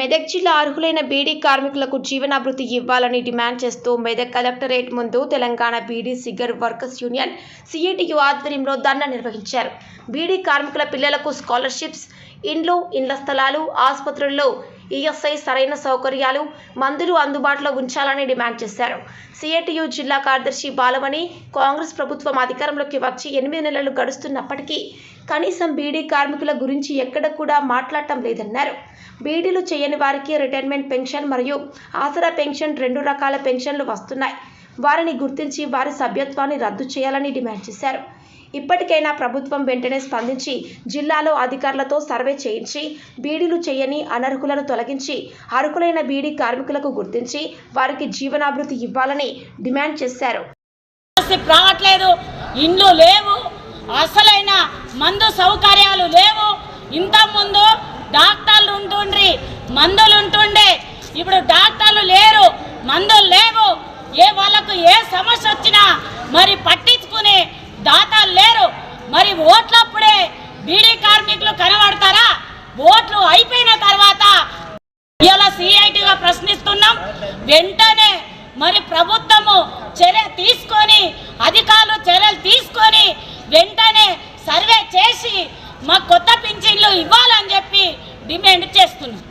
మెదక్ జిల్లా అర్హులైన బీడీ కార్మికులకు జీవనాభృతి ఇవ్వాలని డిమాండ్ చేస్తూ మెదక్ కలెక్టరేట్ ముందు Telangana beedi cigar workers union CITU ఆధ్వర్యంలో ధర్నా నిర్వహించారు. బీడీ కార్మికుల పిల్లలకు స్కాలర్షిప్స్ ఇండ్లు ఇండ్ల స్థలాలు ఆసుపత్రుల్లో ఈఎస్ఐ సరైన సౌకర్యాలు మందులు అందుబాటులో ఉంచాలని డిమాండ్ చేశారు. సిఐటియు జిల్లా కార్యదర్శి బాలమణి కాంగ్రెస్ ప్రభుత్వం అధికారంలోకి వచ్చి ఎనిమిది నెలలు గడుస్తున్నప్పటికీ కనీసం బీడీ కార్మికుల గురించి ఎక్కడ కూడా మాట్లాడటం లేదన్నారు. బీడీలు చేయని వారికి రిటైర్మెంట్ పెన్షన్ మరియు ఆసరా పెన్షన్ రెండు రకాల పెన్షన్లు వస్తున్నాయి. వారిని గుర్తించి వారి సభ్యత్వాన్ని రద్దు చేయాలని డిమాండ్ చేశారు. ఇప్పటికైనా ప్రభుత్వం వెంటనే స్పందించి జిల్లాలో అధికారులతో సర్వే చేయించి బీడీలు చేయని అనర్హులను తొలగించి అర్హులైన బీడీ కార్మికులకు గుర్తించి వారికి జీవనాభివృద్ధి ఇవ్వాలని డిమాండ్ చేశారు. రావట్లేదు ఇండ్లు లేవు అసలైన మందు సౌకర్యాలు లేవు. ఇంతకుముందు డాక్టర్లు ఉంటుండ్రి మందులు ఉంటుండే. ఇప్పుడు డాక్టర్లు లేరు మందులు లేవు. ఏ వాళ్ళకు ఏ సమస్య వచ్చినా మరి పట్టించుకునే దాతలు లేరు. మరి ఓట్లప్పుడే బీడీ కార్మికులు కనబడతారా? ఓట్లు అయిపోయిన తర్వాత ఇలా సిఐటిగా ప్రశ్నిస్తున్నాం. వెంటనే మరి ప్రభుత్వము చర్య తీసుకొని అధికారులు చర్యలు తీసుకొని వెంటనే సర్వే చేసి మా కొత్త పింఛన్లు ఇవ్వాలని చెప్పి డిమాండ్ చేస్తున్నాం.